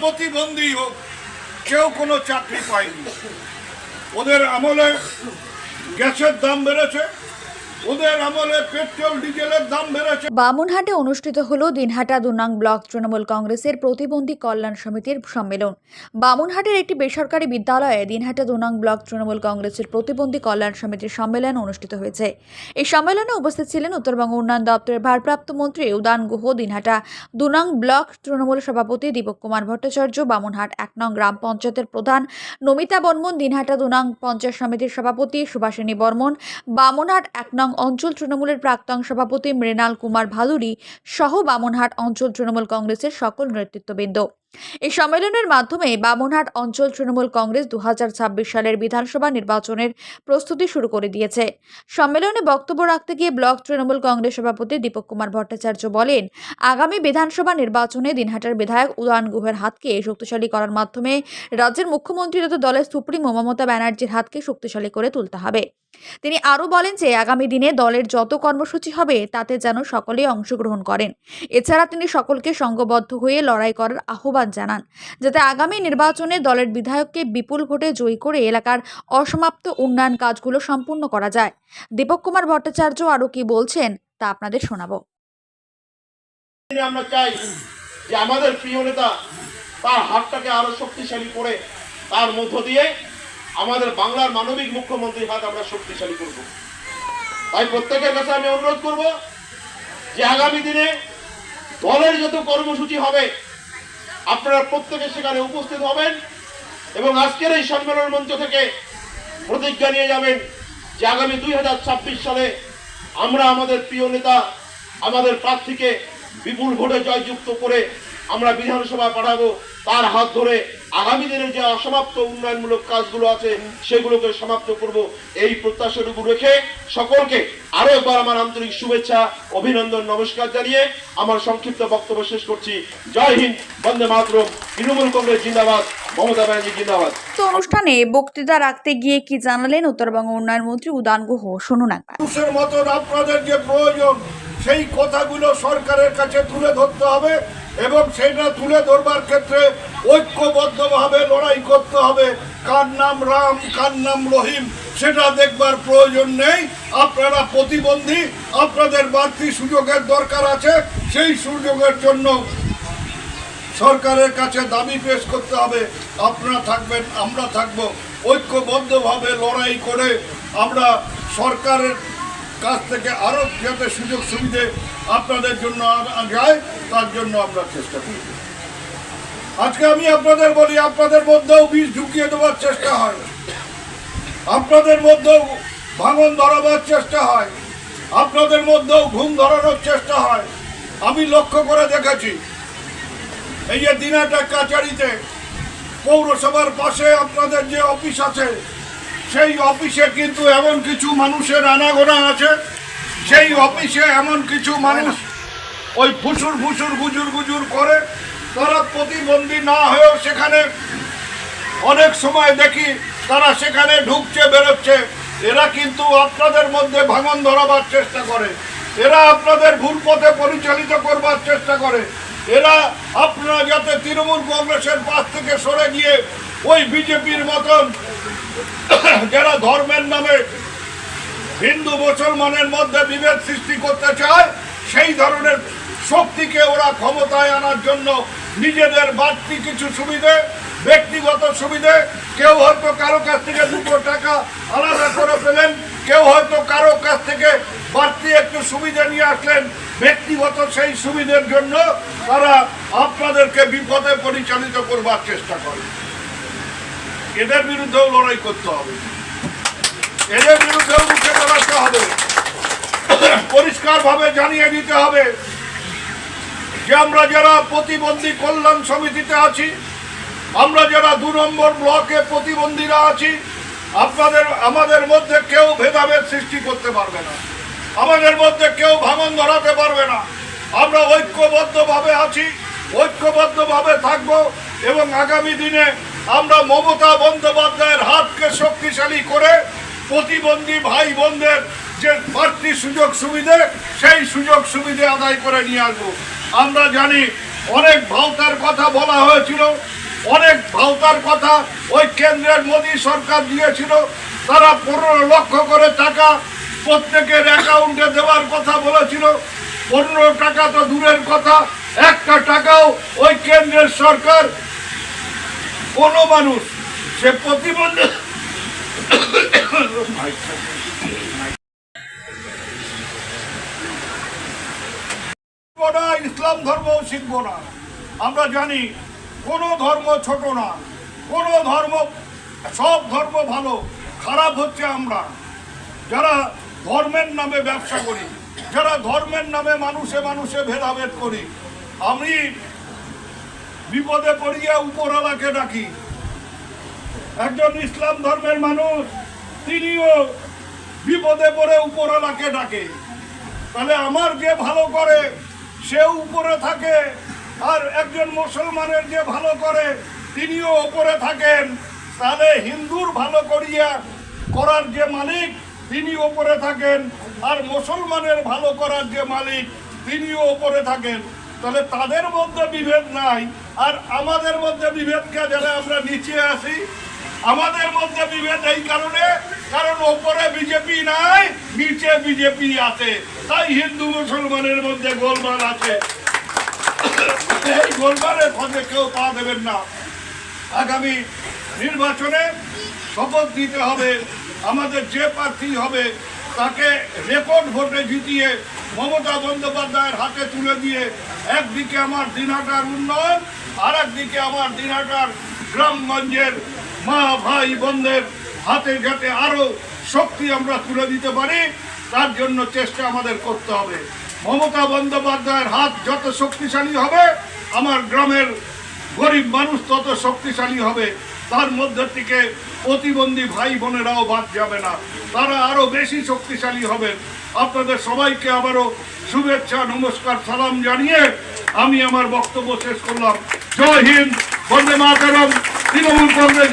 প্রতিবন্ধী হোক কেউ কোনো চাকরি পায়নি। ওদের আমলে গ্যাসের দাম বেড়েছে। বামুনহাটে অনুষ্ঠিত হল দিনহাটা দুনাং ব্লক তৃণমূল কংগ্রেসের প্রতিবন্ধী কল্যাণ সমিতির সম্মেলন। বামুনহাটের একটি বেসরকারি বিদ্যালয়ে দিনহাটা দুনাং ব্লক তৃণমূল কংগ্রেসের প্রতিবন্ধী কল্যাণ সমিতির সম্মেলন অনুষ্ঠিত হয়েছে। এই সম্মেলনে উপস্থিত ছিলেন উত্তরবঙ্গ উন্নয়ন দপ্তরের ভারপ্রাপ্ত মন্ত্রী উদান গুহ, দিনহাটা দুনাং ব্লক তৃণমূল সভাপতি দীপক কুমার ভট্টাচার্য, বামুনহাট এক নং গ্রাম পঞ্চায়েতের প্রধান নমিতা বর্মন, দিনহাটা দুনাং পঞ্চায়েত সমিতির সভাপতি সুভাষিনী বর্মন, বামুনহাট এক নং অঞ্চল তৃণমূলের প্রাক্তন সভাপতি মৃণাল কুমার ভালুরি সহ বামনহাট অঞ্চল তৃণমূল কংগ্রেসের সকল নেতৃত্ববৃন্দ। এই সম্মেলনের মাধ্যমে বামনহাট অঞ্চল তৃণমূল কংগ্রেস দুহাজার ছাব্বিশ সালের বিধানসভা নির্বাচনের প্রস্তুতি শুরু করে দিয়েছে। সম্মেলনে বক্তব্য রাখতে গিয়ে ব্লক তৃণমূল কংগ্রেস সভাপতি দীপক কুমার ভট্টাচার্য বলেন, আগামী বিধানসভা নির্বাচনে দিনহাটার বিধায়ক উদয়ন গুহের হাতকে শক্তিশালী করার মাধ্যমে রাজ্যের মুখ্যমন্ত্রী তথা দলের সুপ্রিমো মমতা ব্যানার্জির হাতকে শক্তিশালী করে তুলতে হবে। তিনি আরও বলেন যে, আগামী দিনে দলের যত কর্মসূচি হবে, তাতে যেন সকলেই অংশগ্রহণ করেন। এছাড়া তিনি সকলকে সংঘবদ্ধ হয়ে লড়াই করার আহ্বান জানান, যাতে আগামী নির্বাচনে দলের বিধায়ককে বিপুল ভোটে জয়ী করে এলাকার অসমাপ্ত উন্নয়ন কাজগুলো সম্পূর্ণ করা যায়। দীপক কুমার ভট্টাচার্য আরও কি বলছেন, তা আপনাদের শোনাবো। আমরা চাই যে আমাদের প্রিয় নেতা তার হাতটাকে আরও শক্তিশালী করে তার মধ্য দিয়ে আমাদের বাংলার মানবিক মুখ্যমন্ত্রীর হাত আমরা শক্তিশালী করব। তাই প্রত্যেকের কাছে আমি অনুরোধ করব যে আগামী দিনে দলের যত কর্মসূচি হবে আপনারা প্রত্যেকে সেখানে উপস্থিত হবেন এবং আজকের এই সম্মেলন মঞ্চ থেকে প্রতিজ্ঞা নিয়ে যাবেন যে আগামী দুই হাজার ছাব্বিশ সালে আমরা আমাদের প্রিয় নেতা, আমাদের প্রার্থীকে বিপুল ভোটে জয়যুক্ত করে আমরা বিধানসভায় পাঠাবো। তার হাত ধরে আগামী দিনের যে অসমাপ্ত উন্নয়নমূলক কাজগুলো আছে সেগুলোকে সমাপ্ত করব। এই প্রত্যাশাটুকু রেখে সকলকে আরও একবার আমার আন্তরিক শুভেচ্ছা অভিনন্দন নমস্কার জানিয়ে আমার সংক্ষিপ্ত বক্তব্য শেষ করছি। জয় হিন্দ বন্দে মাতরম তৃণমূল কংগ্রেস জিন্দাবাদ মমতা ব্যানার্জি জিন্দাবাদ। তো অনুষ্ঠানে বক্তৃতা রাখতে গিয়ে কি জানালেন উত্তরবঙ্গ উন্নয়ন মন্ত্রী উদান গুহ? শুনুন একবার। মানুষের মতন আপনাদের যে প্রয়োজন সেই কথাগুলো সরকারের কাছে তুলে ধরতে হবে। এবং সেটা তুলে ধরবার ক্ষেত্রে ঐক্যবদ্ধভাবে লড়াই করতে হবে। কার নাম রাম, কার নাম রহিম, সেটা দেখবার প্রয়োজন নেই। আপনারা প্রতিবন্ধী, আপনাদের বাড়তি সুযোগের দরকার আছে, সেই সুযোগের জন্য সরকারের কাছে দাবি পেশ করতে হবে। আপনারা থাকবেন, আমরা থাকব। ঐক্যবদ্ধভাবে লড়াই করে আমরা সরকারের কাছ থেকে আরও যাতে সুযোগ সুবিধে আপনাদের জন্য যায় তার জন্য আমরা চেষ্টা করব আজকে আমি আপনাদের বলি, আপনাদের মধ্যেও বিষ ঢুকিয়ে দেওয়ার চেষ্টা হয়। আপনাদের মধ্যেও ভাঙন ধরাবার চেষ্টা হয়। আপনাদের মধ্যেও ঘুম ধরানোর চেষ্টা হয়। আমি লক্ষ্য করে দেখেছি, এই যে দিনাটা কাচারিতে পৌরসভার পাশে আপনাদের যে অফিস আছে, সেই অফিসে কিন্তু এমন কিছু মানুষের আনাগোনা আছে। সেই অফিসে এমন কিছু মানুষ ওই ফুসুর ফুসুর গুজুর গুজুর করে, তারা প্রতিবন্ধী না হয়েও সেখানে অনেক সময় দেখি তারা সেখানে ঢুকছে, বেরোচ্ছে। এরা কিন্তু আপনাদের মধ্যে ভাঙন ধরাবার চেষ্টা করে। এরা আপনাদের ভুল পথে পরিচালিত করবার চেষ্টা করে। এরা আপনারা যাতে তৃণমূল কংগ্রেসের পাশ থেকে সরে গিয়ে ওই বিজেপির মতন যারা ধর্মের নামে হিন্দু মুসলমানের মধ্যে বিভেদ সৃষ্টি করতে চায়, সেই ধরনের শক্তিকে ওরা ক্ষমতায় আনার জন্য নিজেদের বাড়তি কিছু সুবিধে, ব্যক্তিগত সুবিধে, কেউ হয়তো কারও কাছ থেকে দুটো টাকা আলাদা করে পেলেন, কেউ হয়তো কারও কাছ থেকে বাড়তি একটু সুবিধা নিয়ে আসলেন। ব্যক্তিগত সেই সুবিধের জন্য তারা আপনাদেরকে বিপদে পরিচালিত করবার চেষ্টা করে। এদের বিরুদ্ধেও লড়াই করতে হবে। এদের বিরুদ্ধেও মুখে দাঁড়াতে হবে। পরিষ্কারভাবে জানিয়ে দিতে হবে যে আমরা যারা প্রতিবন্ধী কল্যাণ সমিতিতে আছি, আমরা যারা দু নম্বর ব্লকে প্রতিবন্ধীরা আছি, আপনাদের, আমাদের মধ্যে কেউ ভেদাভেদ সৃষ্টি করতে পারবে না। আমাদের মধ্যে কেউ ভাঙন ধরাতে পারবে না। আমরা ঐক্যবদ্ধভাবে আছি, ঐক্যবদ্ধভাবে থাকব এবং আগামী দিনে আমরা মমতা বন্দ্যোপাধ্যায়ের হাতকে শক্তিশালী করে প্রতিবন্ধী ভাই বোনদের যে বাড়তি সুযোগ সুবিধে, সেই সুযোগ সুবিধে আদায় করে নিয়ে আসব। আমরা জানি অনেক ভাওতার কথা বলা হয়েছিল, অনেক ভাওতার কথা ওই কেন্দ্রের মোদী সরকার দিয়েছিল। তারা পনেরো লক্ষ করে টাকা প্রত্যেকের অ্যাকাউন্টে দেওয়ার কথা বলেছিল। পনেরো টাকা তো দূরের কথা, একটা টাকাও ওই কেন্দ্রের সরকার, কোনো মানুষ, সে প্রতিবন্ধী ইসলাম ধর্মও শিখব না। আমরা জানি কোনো ধর্ম ছোট না, কোনো ধর্ম, সব ধর্ম ভালো, খারাপ হচ্ছে আমরা। যারা ধর্মের নামে ব্যবসা করি, যারা ধর্মের নামে মানুষে মানুষে ভেদাভেদ করি, আমি বিপদে পড়িয়া উপরওয়ালাকে ডাকি। একজন ইসলাম ধর্মের মানুষ তিনিও বিপদে পড়ে উপরওয়ালাকে ডাকে। তাহলে আমার যে ভালো করে সে উপরে থাকে, আর একজন মুসলমানের যে ভালো করে, তিনিও উপরে থাকেন। তাহলে হিন্দুর ভালো করিয়া করার যে মালিক, তিনি ওপরে থাকেন। আর মুসলমানের ভালো করার যে মালিক, তিনিও ওপরে থাকেন। তাহলে তাদের মধ্যে বিভেদ নাই। আর আমাদের মধ্যে বিভেদকে যারা আমরা নিচে আসি। আমাদের মধ্যে বিভেদ এই কারণে, কারণ ওপরে বিজেপি নাই, নিচে বিজেপি আছে। তাই হিন্দু মুসলমানের মধ্যে গোলমাল আছে। এই গোলমালের ফলে কেউ পা দেবেন না। আগামী নির্বাচনে শপথ দিতে হবে, আমাদের যে প্রার্থী হবে, তাকে রেকর্ড ভোটে জিতিয়ে মমতা বন্দ্যোপাধ্যায়ের হাতে তুলে দিয়ে, একদিকে আমার দিনহাটার উন্নয়ন আর একদিকে আমার দিনহাটার গ্রামগঞ্জের মা ভাই বোনদের হাতে যাতে আরও শক্তি আমরা তুলে দিতে পারি, তার জন্য চেষ্টা আমাদের করতে হবে। মমতা বন্দ্যোপাধ্যায়ের হাত যত শক্তিশালী হবে, আমার গ্রামের গরিব মানুষ তত শক্তিশালী হবে। তার মধ্যে থেকে প্রতিবন্ধী ভাই বোনেরাও বাদ যাবে না। তারা আরও বেশি শক্তিশালী হবেন। আপনাদের সবাইকে আবারও শুভেচ্ছা, নমস্কার, সালাম জানিয়ে আমি আমার বক্তব্য শেষ করলাম। জয় হিন্দ! বন্দে মাতারম তৃণমূল কংগ্রেস